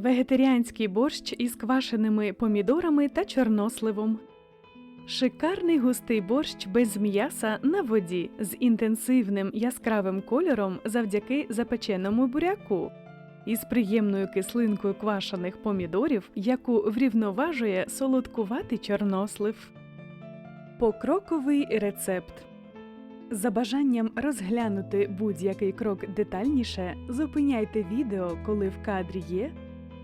Вегетаріанський борщ із квашеними помідорами та чорносливом. Шикарний густий борщ без м'яса на воді з інтенсивним яскравим кольором завдяки запеченому буряку. Із приємною кислинкою квашених помідорів, яку врівноважує солодкуватий чорнослив. Покроковий рецепт. За бажанням розглянути будь-який крок детальніше, зупиняйте відео, коли в кадрі є